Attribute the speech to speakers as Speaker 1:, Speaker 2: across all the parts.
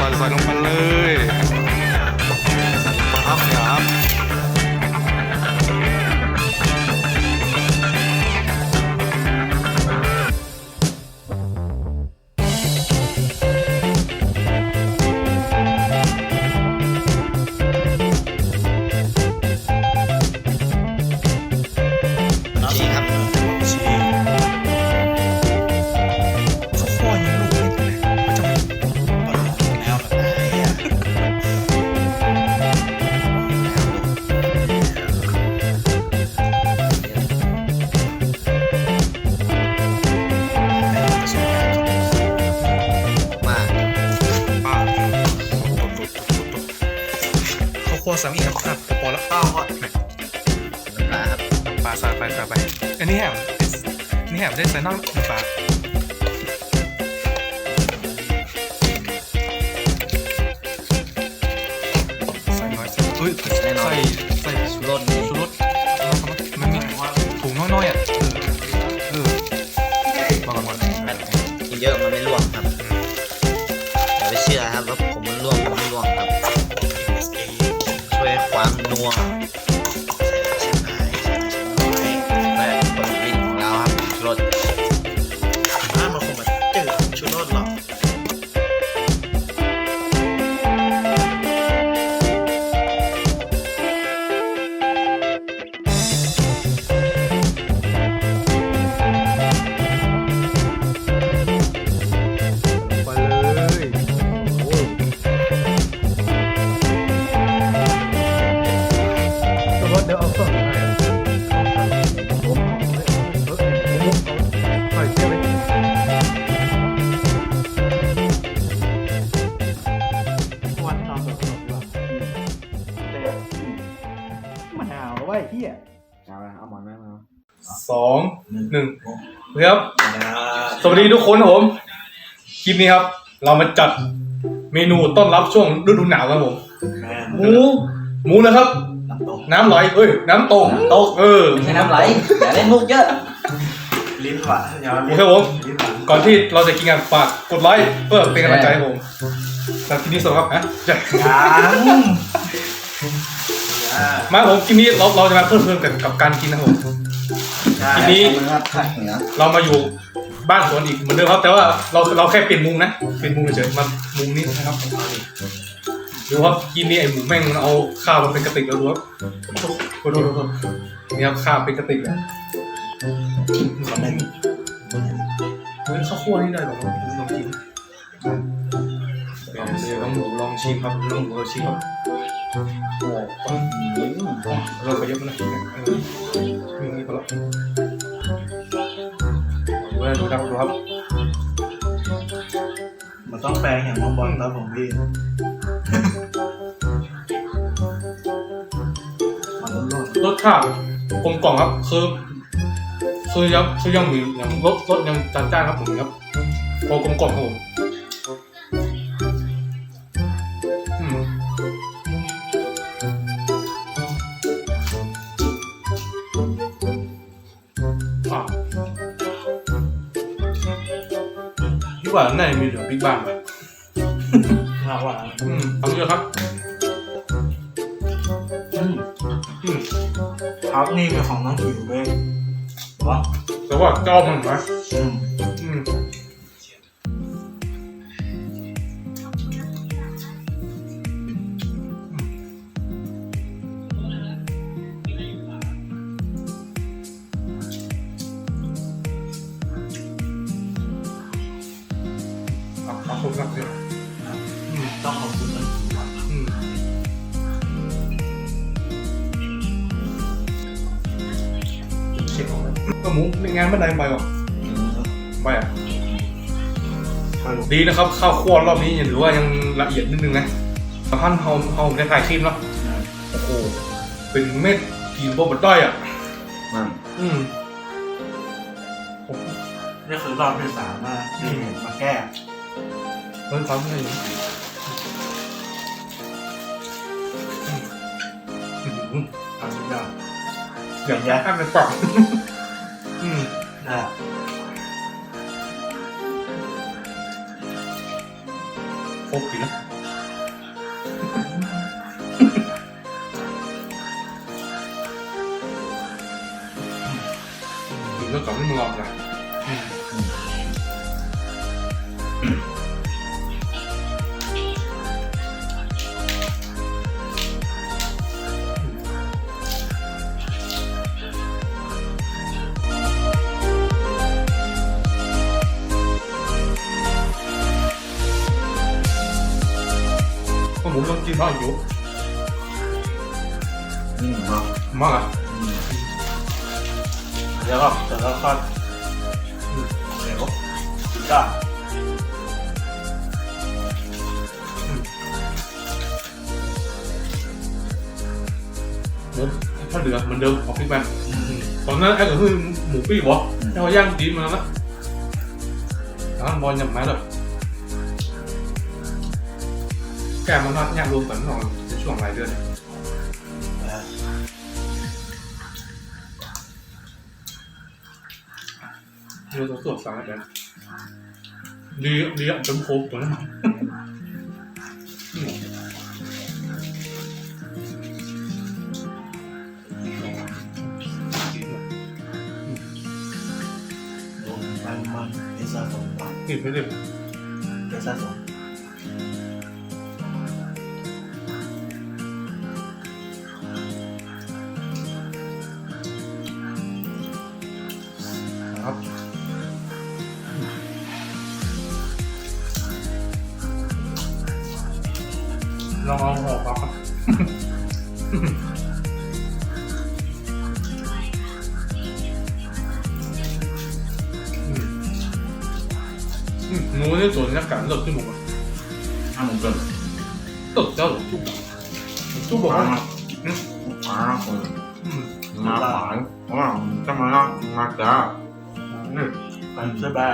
Speaker 1: ซอยซอยลงไปเลย สามีครับอะพอแล้ว
Speaker 2: ข้าวก็ปลาครับ
Speaker 1: ปลาสาไปสาไปอันนี้แหมนี่แหมได้ใส่น้ำปลาใส่น้อยใส่เฮ้ยใส่
Speaker 2: ครับส
Speaker 1: วัส
Speaker 3: ดี
Speaker 1: ทุกคนครับผม คลิปนี้ครับ เรามาจัดเมนูต้อนรับช่วงฤดูหนาวครับผม หมู หมูนะครับ
Speaker 3: น้ำตก
Speaker 1: น้ำไหลเอ้ย น้ำตกตกเออ
Speaker 2: ไม่ใช่น้ำไหลอย่าเล่นมุกเยอะ
Speaker 3: ลิ้นหวานอย่า
Speaker 1: โอเคผม
Speaker 3: ลิ้นหวาน
Speaker 1: ก่อนที่เราจะกินกันฝากกดไลค์เพื่อเป็นกำลังใจให้ผมสำหรับคลิปนี้สวัสดีครับฮะใช่
Speaker 3: ยังอ่า
Speaker 1: มาครับผมคลิปนี้เราเราจะมาเพิ่มเพิ่มกันกับการกินนะครับผม
Speaker 3: ใช่
Speaker 1: ทีนี้
Speaker 2: ครับภาคเหนือ
Speaker 1: เรามาอยู่บ้านสวนอีกเหมือนเดิมครับแต่ว่าเราเราแค่เปลี่ยนมุมนะเปลี่ยนมุมเฉยๆมามุมนี้นะครับดูครับกินนี่ไอหมูแม่งมันเอาข้าวมาเป็นกระติกแล้วดูครับโทษโทษโทษโทษนี่ครับข้าวเป็นกระติกเลย
Speaker 3: ขอหนึ่ง
Speaker 1: เฮ้ยข้าวคั่วนี่ได้หรอลองกินเดี๋ยวเดี๋ยวลองดูลองชิมครับลองดูเราชิมครับ โอ้เราไปเยอะมันนะเออมีนี่พอแล้วดูดูครับดูครับ
Speaker 3: มันต้องแปลงอย่างน้องบอลแล้วผมพี่มันต้องรส
Speaker 1: รสชาติกลมกล่อมครับคือคือยังคือยังมียังรสรสยังจัดจ้านครับผมครับพอกลมกล่อมครับผม พี่ว่าในมีเหลือบิ๊กบ้างไหม
Speaker 3: มากกว่า
Speaker 1: อืมทำเยอะครับ
Speaker 3: อืม
Speaker 1: อืม
Speaker 3: พักนี่เป็นของน้องผิวเว้ยว้า
Speaker 1: แต่ว่าเจ้ามันไหม
Speaker 3: อืม
Speaker 1: อืม ยอืม
Speaker 3: ต้องขอบคุณน้องผิวว่ะ
Speaker 1: อืมเช็คของมันก็หมูในงานเมื่อไหร่ไปหรอไปอะ
Speaker 3: ไปลูก
Speaker 1: ดีนะครับ ข้าวคั่วรอบนี้ยังถือว่ายังละเอียดนิดนึงนะท่านเฮาเฮาได้ถ่ายคลิปเนาะโอ้โหเป็นเม็ดกินบ่บดด้อยอะ
Speaker 2: มัน
Speaker 1: อืม
Speaker 3: นี่คือรอบที่สามมาที่มาแก้
Speaker 1: เริ่มซ้ำเลยอืม
Speaker 3: ทำทุกอย่า
Speaker 1: ดี๋ยวก็
Speaker 2: เดี๋
Speaker 3: ยวก็ค่อยเดี๋ยวจ้า
Speaker 1: อผมถ้าเหลือเหมือนเดิมของพี่แม นตอนนั้นไอ้ก็คือหมูปิ้งวะแล้ว ล้วนะแล้วบอลยังไงเลยแกมันนัดย่างรวมกันหน่อยในช่วงหลายเดือนเดี๋ยวตัวสวดสารแบบดีดีอ่ะจนโคบตัวนั้นอืม
Speaker 3: มันมันเอซ่าสองวัน
Speaker 1: นี่ไม่ได้
Speaker 3: เอซ่าสอง
Speaker 1: นะครับลองเอาห่อปั๊บอ่ะอืมอืมหนู呢做人家感受最猛了，
Speaker 3: ห้าโมงครึ่ง
Speaker 1: 都叫做猪猪宝啊，
Speaker 2: มาคน
Speaker 1: 嗯，
Speaker 2: มาขวานเพราะว่าจะมาละมาจ้า
Speaker 1: 嗯，
Speaker 3: มันใช่ป่ะ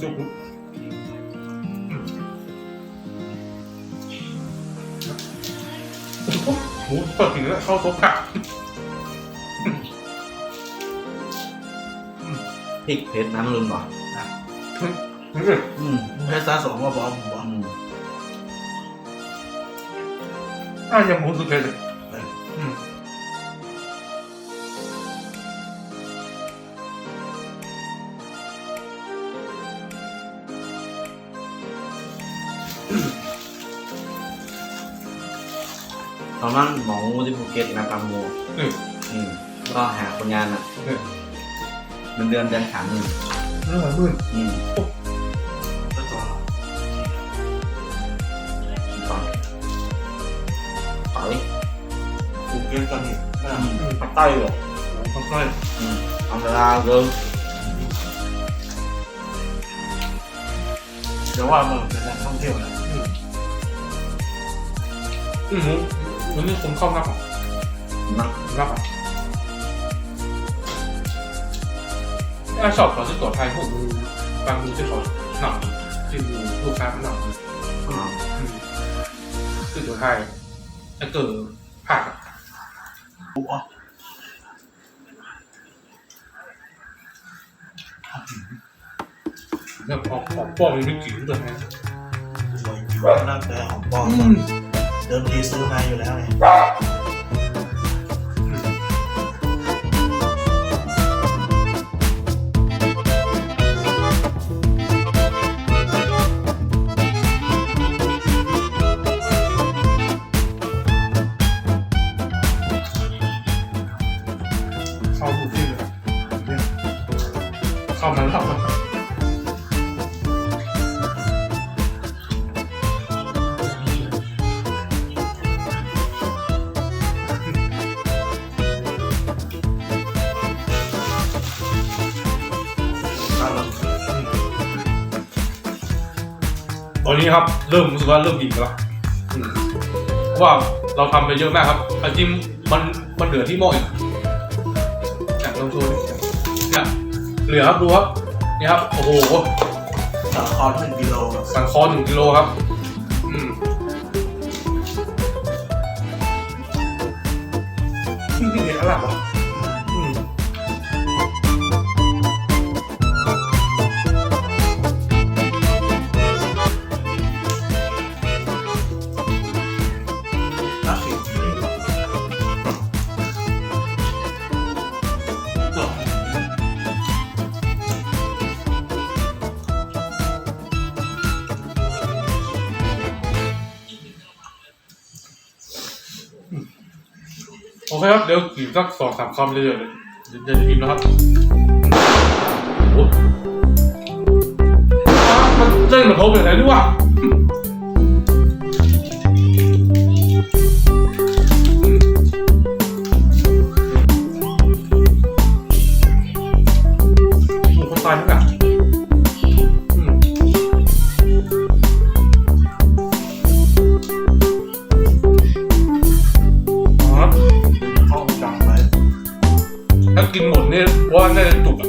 Speaker 1: 就不， หมูเปิดถึงแล้วเข้าโต๊ะผัก
Speaker 2: พริกเผ็ดน้ำลืมป่ะ
Speaker 1: อืม
Speaker 3: อืมเอซ่าสองก็บอกผมบอก
Speaker 2: อืม
Speaker 1: อะยังหมูสุดเลย อ
Speaker 2: นนั้นหมองูที่ภูเก็ตนะปลาโม
Speaker 1: อืม
Speaker 2: อืมก็หาคนงานอะ
Speaker 1: อืม
Speaker 2: เดือนเดือนเดือนขันหนึ่ง
Speaker 1: เรื่องอะไรมึง
Speaker 2: อืม
Speaker 3: ก็ต่อ
Speaker 2: ต่อยต่อย
Speaker 3: กูเก็ตกันนี่นะ
Speaker 2: อืมปักใต้เหรอ
Speaker 1: ต้องใกล้
Speaker 2: อืมอันตรายเกิน
Speaker 3: เดี๋ยวว่ามันเป็นแหล่งท่องเที่ยวนะ
Speaker 1: อืมอื มหมูวันนี้คนเข้านักอะ
Speaker 2: นะ
Speaker 1: นักอะไอ้ชอบเขาจะตัวไทยพวกมือบางมือจะเขาหนักที่มือลูกค้ามันหนัก
Speaker 2: อ่า
Speaker 1: อืมคือตัวไทยไอ้เกิดผักอะ
Speaker 3: ปุ๊บอ๋อ
Speaker 1: เนี่ยออกออกป้อมมันไม่กินเลยนะ
Speaker 3: สวยจริงน่าแต่ของปลอม
Speaker 1: อืม
Speaker 3: เดิมทีซื้อมาอยู่แล้วไง
Speaker 1: ตอนนี้ครับ เริ่มรู้สึกว่าเริ่มอิ่มแล้วอืมเพราะว่าเราทำไปเยอะมากครับแต่จริงมันมันเหลือที่หม้ออีกอยากลองโชว์ดิเนี่ยเหลือครับดูครับนี่ครับโอ้โห
Speaker 3: สาคอนหนึ่งกิโล
Speaker 1: สังคอหนึ่งกิโลครับอืมเห็นอะไรวะ
Speaker 3: เค
Speaker 1: ครับ เดี๋ยวกินสักสองสามคำเรื่อยๆเลยเดี๋ยวจะอิ่มแล้วครับโอ้ามันเล่นเหมือนโทรเป็นอะไรด้วยวะหมูคนตายนี่แหละอืมอ๋อกินหมดเนี่ยว่าน่าจะจุกอะ
Speaker 3: ท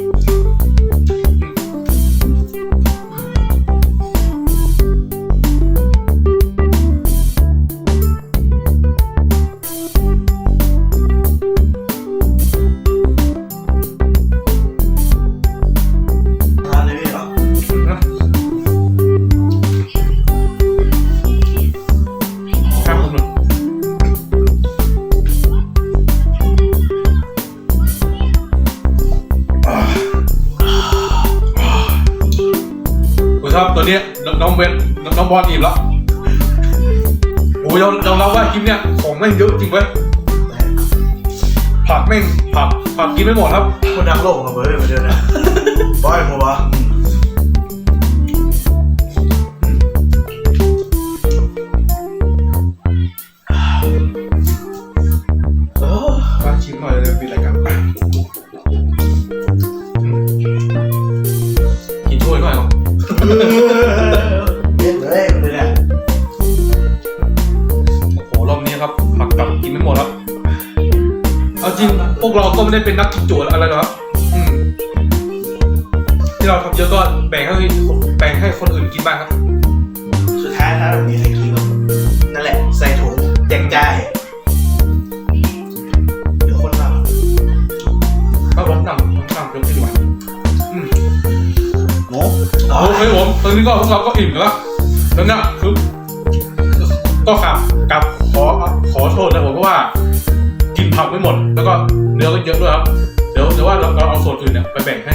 Speaker 1: บอลอิ่มแล้วโอ้ยยอมยอมรับว่าคลิปเนี้ยของแม่งเยอะจริงเว้ยผักแม่งผักผักกินไม่หมดครับ
Speaker 3: คนดังโลกมาเบอร์มาเดินนะบอยมัว
Speaker 1: ไม่ได้เป็นนักกินจุอะไรหรอกครับอืม ที่เราทำเยอะก็แบ่งให้แบ่งให้คนอื่นกินบ้างครับ
Speaker 3: สุดท้ายถ้าเรามีใครกินก็นั่นแหละ ใส่ถุงแจกจ่ายเดี๋ยวคนมา
Speaker 1: ก็ลดน้ำลดน้ำยกให้ดีกว่าอืม
Speaker 3: หมู
Speaker 1: โอเคผมตอนนี้ก็พวกเราก็อิ่มแล้วแล้วเนี่ยคือก็ขับกลับขอขอโทษนะผมเพราะว่ากิน ผักไม่หมด แล้วก็เนื้อก็เยอะด้วยครับ เดี๋ยวเดี๋ยวว่าเราเราเอาส่วนอื่นเนี่ยไปแบ่งให้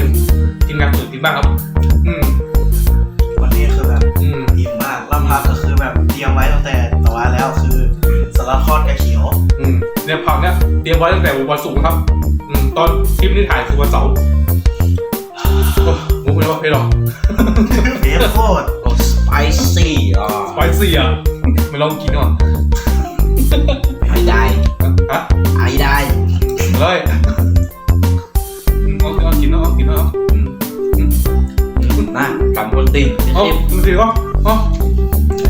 Speaker 1: ทีมงานคนอื่นกินบ้างครับ อืม
Speaker 3: วันนี้คือแบบ
Speaker 1: อืม
Speaker 3: อิ่มมากลำพังก็คือแบบเตรียมไว้ตั้งแต่ตะวันแล้วคือสลัดทอดกระเขียว
Speaker 1: อืมเนี่ยผักเนี่ยเตรียมไว้ตั้งแต่วันศุกร์นะครับ อืมตอนคลิปนี้ถ่ายคือวันเสาร์โอ้มุกไม่ได้ว่าเพลหรอก
Speaker 3: เบฟโคตร
Speaker 2: สไปซี่อะ
Speaker 1: ไปเสียไม่ลองกินก่อน
Speaker 2: ไอ้ได้
Speaker 1: ฮะ
Speaker 2: ไอ้ได้
Speaker 1: เลยอืมเอาเอากินเอาเอากินเอาอืมอืม
Speaker 2: นั่งกำคนติ่ง
Speaker 1: เอา
Speaker 2: ชิม
Speaker 1: ดูสิก็เอา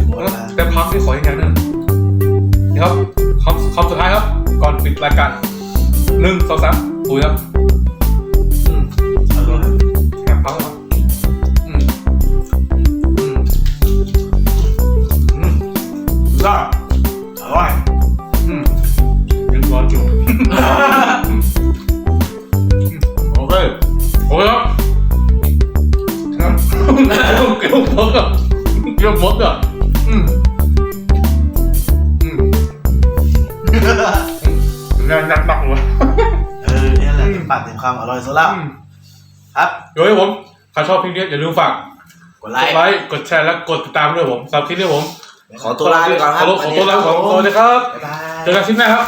Speaker 3: หมดละ
Speaker 1: แต่พักที่ขออย่างนึงนี่ครับคำคำสุดท้ายครับ ก่อนปิดรายการหนึ่งสองสามตุยครับ มดอะเกี่ยวมดอะอืมอืมแรงนักหนักวะ
Speaker 3: เออเนี่ยแหละเต็มปากเต็มคำอร่อยสุดแล้วครับ
Speaker 1: เดี๋ยวให้ผมใครชอบคลิปนี้อย่าลืมฝาก
Speaker 3: กดไลค์
Speaker 1: ไลค์กดแชร์และกดติดตามด้วยผมสำหรับคลิปนี้ผม
Speaker 2: ขอตัวลาไปก่อนครับ
Speaker 1: ขอตัวลาไปก่อนสวัสดีครับ
Speaker 3: บ๊ายบาย
Speaker 1: เจอกันคลิปหน้าครับ